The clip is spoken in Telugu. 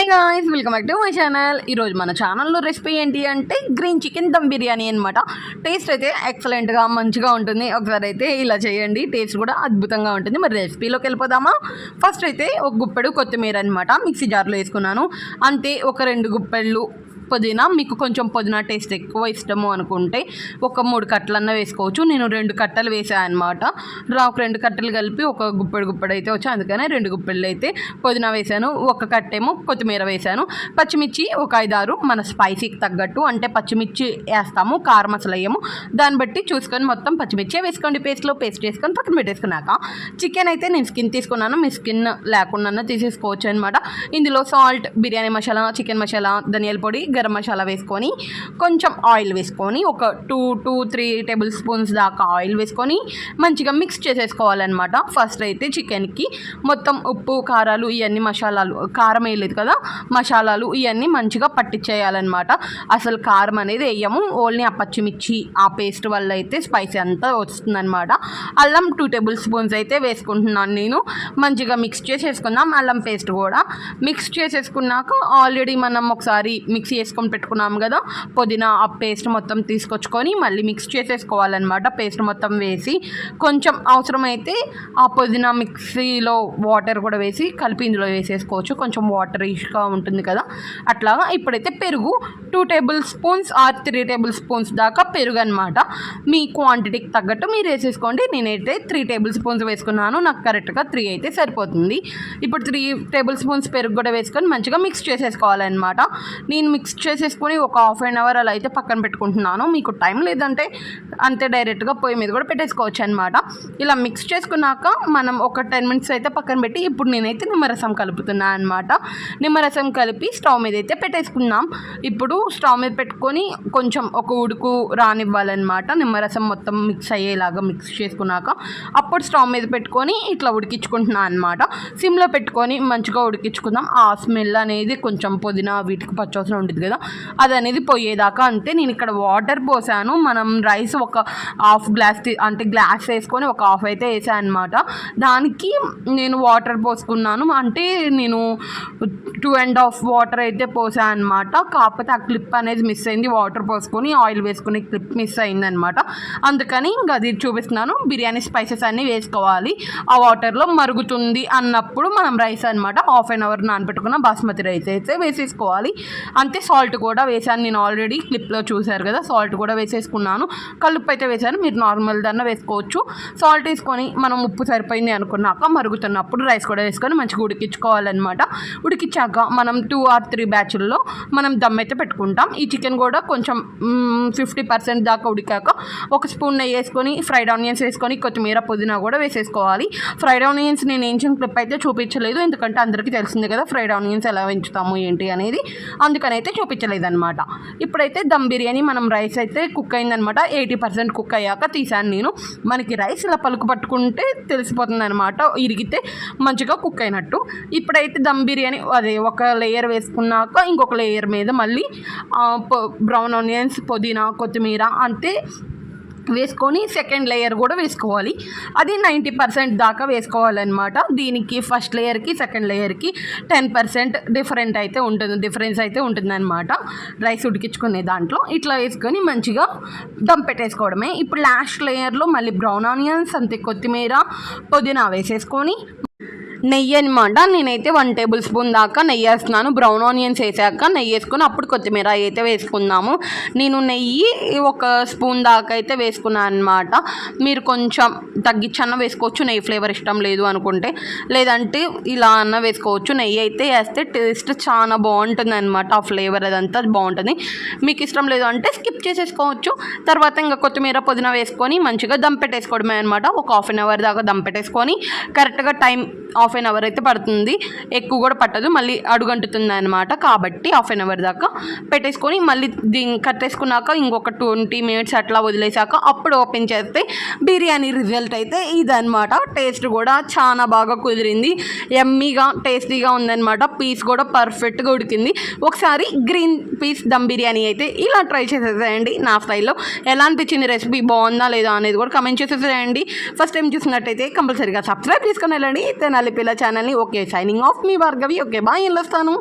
Hi guys welcome back to my channel ఈరోజు మన ఛానల్లో రెసిపీ ఏంటి అంటే గ్రీన్ చికెన్ దమ్ బిర్యానీ అనమాట టేస్ట్ అయితే ఎక్సలెంట్గా మంచిగా ఉంటుంది. ఒకసారి అయితే ఇలా చేయండి. టేస్ట్ కూడా అద్భుతంగా ఉంటుంది. మరి రెసిపీలోకి వెళ్ళిపోదామా? ఫస్ట్ అయితే ఒక గుప్పెడు కొత్తిమీర అనమాట మిక్సీ జార్లో వేసుకున్నాను. అంతే ఒక రెండు గుప్పెళ్ళు పుదీనా మీకు కొంచెం పుదీనా టేస్ట్ ఎక్కువ ఇష్టము అనుకుంటే ఒక మూడు కట్టలన్నా వేసుకోవచ్చు. నేను రెండు కట్టలు వేసాను అనమాట నాకు రెండు కట్టలు కలిపి ఒక గుప్పెడు గుప్పెడు అయితే వచ్చి. అందుకనే రెండు గుప్పెళ్ళు అయితే పుదీనా వేసాను. ఒక కట్టేమో కొత్తిమీర వేసాను. పచ్చిమిర్చి ఒక ఐదారు మన స్పైసీకి తగ్గట్టు అంటే పచ్చిమిర్చి వేస్తాము కారం అసలు వేయము. దాన్ని బట్టి చూసుకొని మొత్తం పచ్చిమిర్చి వేసుకోండి. పేస్ట్లో పేస్ట్ వేసుకొని పక్కన పెట్టేసుకున్నాక చికెన్ అయితే నేను స్కిన్ తీసుకున్నాను. మీ స్కిన్ లేకుండా తీసేసుకోవచ్చు అనమాట ఇందులో సాల్ట్ బిర్యానీ మసాలా చికెన్ మసాలా ధనియాల పొడి గరం మసాలా వేసుకొని కొంచెం ఆయిల్ వేసుకొని ఒక two two three tablespoons దాకా ఆయిల్ వేసుకొని మంచిగా మిక్స్ చేసేసుకోవాలన్నమాట. ఫస్ట్ అయితే చికెన్కి మొత్తం ఉప్పు కారాలు ఇవన్నీ మసాలాలు కారం వేయలేదు కదా మసాలాలు ఇవన్నీ మంచిగా పట్టించేయాలన్నమాట అసలు కారం అనేది వేయము ఓన్లీ ఆ పచ్చిమిర్చి ఆ పేస్ట్ వల్ల అయితే స్పైసీ అంతా వస్తుందన్నమాట. అల్లం టూ టేబుల్ స్పూన్స్ అయితే వేసుకుంటున్నాను నేను. మంచిగా మిక్స్ చేసేసుకుందాం అల్లం పేస్ట్ కూడా. మిక్స్ చేసేసుకున్నాక ఆల్రెడీ మనం ఒకసారి మిక్స్ చేసుకొని పెట్టుకున్నాం కదా. పుదీనా ఆ పేస్ట్ మొత్తం తీసుకొచ్చుకొని మళ్ళీ మిక్స్ చేసేసుకోవాలన్నమాట. పేస్ట్ మొత్తం వేసి కొంచెం అవసరమైతే ఆ పుదీనా మిక్సీలో వాటర్ కూడా వేసి కలిపి ఇందులో వేసేసుకోవచ్చు. కొంచెం వాటర్ ఇష్గా ఉంటుంది కదా. అట్లాగా ఇప్పుడైతే పెరుగు two tablespoons or three tablespoons దాకా పెరుగు అనమాట మీ క్వాంటిటీకి తగ్గట్టు మీరు వేసేసుకోండి. నేనైతే త్రీ టేబుల్ స్పూన్స్ వేసుకున్నాను. నాకు కరెక్ట్గా త్రీ అయితే సరిపోతుంది. ఇప్పుడు త్రీ టేబుల్ స్పూన్స్ పెరుగు కూడా వేసుకొని మంచిగా మిక్స్ చేసేసుకోవాలన్నమాట. నేను మిక్స్ చేసేసుకొని ఒక హాఫ్ అన్ అవర్ అలా అయితే పక్కన పెట్టుకుంటున్నాను. మీకు టైం లేదంటే అంతే డైరెక్ట్గా పొయ్యి మీద కూడా పెట్టేసుకోవచ్చు అనమాట ఇలా మిక్స్ చేసుకున్నాక మనం ఒక టెన్ మినిట్స్ అయితే పక్కన పెట్టి ఇప్పుడు నేనైతే నిమ్మరసం కలుపుతున్నాను అనమాట నిమ్మరసం కలిపి స్టవ్ మీద అయితే పెట్టేసుకున్నాం ఇప్పుడు స్టవ్ మీద పెట్టుకొని కొంచెం ఒక ఉడుకు రానివ్వాలన్నమాట. నిమ్మరసం మొత్తం మిక్స్ అయ్యేలాగా మిక్స్ చేసుకున్నాక అప్పుడు స్టవ్ మీద పెట్టుకొని ఇట్లా ఉడికించుకుంటున్నాను అనమాట సిమ్లో పెట్టుకొని మంచిగా ఉడికించుకుందాం. ఆ స్మెల్ అనేది కొంచెం పుదీనా వీటికి పచ్చవసరం ఉంటుంది కదా? అది అనేది పోయేదాకా అంతే నేను ఇక్కడ వాటర్ పోసాను. మనం రైస్ ఒక హాఫ్ గ్లాస్ అంటే గ్లాస్ వేసుకొని ఒక హాఫ్ అయితే వేసాను అనమాట దానికి నేను వాటర్ పోసుకున్నాను. అంటే నేను టూ అండ్ హాఫ్ వాటర్ అయితే పోసాను అనమాట కాకపోతే ఆ క్లిప్ అనేది మిస్ అయింది. వాటర్ పోసుకొని ఆయిల్ వేసుకునే క్లిప్ మిస్ అయిందనమాట. అందుకని ఇంకా అది చూపిస్తున్నాను. బిర్యానీ స్పైసెస్ అన్నీ వేసుకోవాలి. ఆ వాటర్లో మరుగుతుంది అన్నప్పుడు మనం రైస్ అనమాట హాఫ్ అన్ అవర్ నానబెట్టుకున్న బాస్మతి రైస్ అయితే వేసేసుకోవాలి. అంతే సాల్ట్ కూడా వేసాను నేను ఆల్రెడీ. క్లిప్లో చూశారు కదా సాల్ట్ కూడా వేసేసుకున్నాను. కలుపు అయితే వేసాను మీరు నార్మల్ దన్న వేసుకోవచ్చు. సాల్ట్ వేసుకొని మనం ఉప్పు సరిపోయింది అనుకున్నాక మరుగుతున్నప్పుడు రైస్ కూడా వేసుకొని మంచిగా ఉడికించుకోవాలన్నమాట. ఉడికించాక మనం టూ ఆర్ త్రీ బ్యాచ్ల్లో మనం దమ్ అయితే పెట్టుకుంటాం. ఈ చికెన్ కూడా కొంచెం ఫిఫ్టీ పర్సెంట్ దాకా ఉడికాక ఒక స్పూన్ నెయ్యి వేసుకొని ఫ్రైడ్ ఆనియన్స్ వేసుకొని కొత్తిమీర పుదీనా కూడా వేసేసుకోవాలి. ఫ్రైడ్ ఆనియన్స్ నేను ఏంచిన క్లిప్ అయితే చూపించలేదు ఎందుకంటే అందరికీ తెలిసిందే కదా ఫ్రైడ్ ఆనియన్స్ ఎలా పెంచుతాము ఏంటి అనేది. అందుకనైతే అయితే చూపించలేదు అనమాట ఇప్పుడైతే దమ్ బిర్యానీ మనం రైస్ అయితే కుక్ అయిందనమాట ఎయిటీ పర్సెంట్ కుక్ అయ్యాక తీసాను నేను. మనకి రైస్ ఇలా పలుకు పట్టుకుంటే తెలిసిపోతుంది అనమాట ఇరిగితే మంచిగా కుక్ అయినట్టు. ఇప్పుడైతే దమ్ బిర్యానీ అదే ఒక లేయర్ వేసుకున్నాక ఇంకొక లేయర్ మీద మళ్ళీ బ్రౌన్ ఆనియన్స్ పుదీనా కొత్తిమీర అంతే వేసుకొని సెకండ్ లేయర్ కూడా వేసుకోవాలి. అది నైంటీ పర్సెంట్ దాకా వేసుకోవాలన్నమాట. దీనికి ఫస్ట్ లేయర్కి సెకండ్ లేయర్కి టెన్ పర్సెంట్ డిఫరెంట్ అయితే ఉంటుంది డిఫరెన్స్ అయితే ఉంటుందన్నమాట. రైస్ ఉడికించుకునే దాంట్లో ఇట్లా వేసుకొని మంచిగా దమ్ పెట్టేసుకోవడమే. ఇప్పుడు లాస్ట్ లేయర్లో మళ్ళీ బ్రౌన్ ఆనియన్స్ అంతే కొత్తిమీర పుదీనా వేసేసుకొని నెయ్యి అనమాట నేనైతే వన్ టేబుల్ స్పూన్ దాకా నెయ్యి వేస్తున్నాను. బ్రౌన్ ఆనియన్స్ వేసాక నెయ్యి వేసుకుని అప్పుడు కొత్తిమీర అయితే వేసుకుందాము. నేను నెయ్యి ఒక స్పూన్ దాకా అయితే వేసుకున్నాను అనమాట మీరు కొంచెం తగ్గించన్న వేసుకోవచ్చు. నెయ్యి ఫ్లేవర్ ఇష్టం లేదు అనుకుంటే. లేదంటే ఇలా అన్న వేసుకోవచ్చు. నెయ్యి అయితే వేస్తే టేస్ట్ చాలా బాగుంటుంది అనమాట ఆ ఫ్లేవర్ అదంతా బాగుంటుంది. మీకు ఇష్టం లేదు అంటే స్కిప్ చేసేసుకోవచ్చు. తర్వాత ఇంకా కొత్తిమీర పుదీనా వేసుకొని మంచిగా దమ్ పెట్టేసుకోవడమే అనమాట ఒక హాఫ్ అన్ అవర్ దాకా దమ్ పెట్టేసుకొని కరెక్ట్గా టైం హాఫ్ అన్ అవర్ అయితే పడుతుంది. ఎక్కువ కూడా పట్టదు. మళ్ళీ అడుగంటుతుంది అనమాట కాబట్టి హాఫ్ అన్ అవర్ దాకా పెట్టేసుకొని మళ్ళీ దీన్ని కట్టేసుకున్నాక ఇంకొక ట్వంటీ మినిట్స్ అట్లా వదిలేసాక అప్పుడు ఓపెన్ చేస్తే బిర్యానీ రిజల్ట్ అయితే ఇదనమాట టేస్ట్ కూడా చాలా బాగా కుదిరింది. ఎమ్మీగా టేస్టీగా ఉందన్నమాట. పీస్ కూడా పర్ఫెక్ట్గా ఉడికింది. ఒకసారి గ్రీన్ పీస్ దమ్ బిర్యానీ అయితే ఇలా ట్రై చేసేసేయండి నా స్టైల్లో ఎలా అనిపించింది రెసిపీ బాగుందా లేదా అనేది కూడా కమెంట్ చేసేసేయండి. ఫస్ట్ టైం చూసినట్టయితే కంపల్సరీగా సబ్స్క్రైబ్ చేసుకుని వెళ్ళండి. తెనాలి పిల్ల ఛానల్ని ఓకే సైనింగ్ ఆఫ్ మీ భార్గవి ఓకే బాయ్ వెళ్ళొస్తాను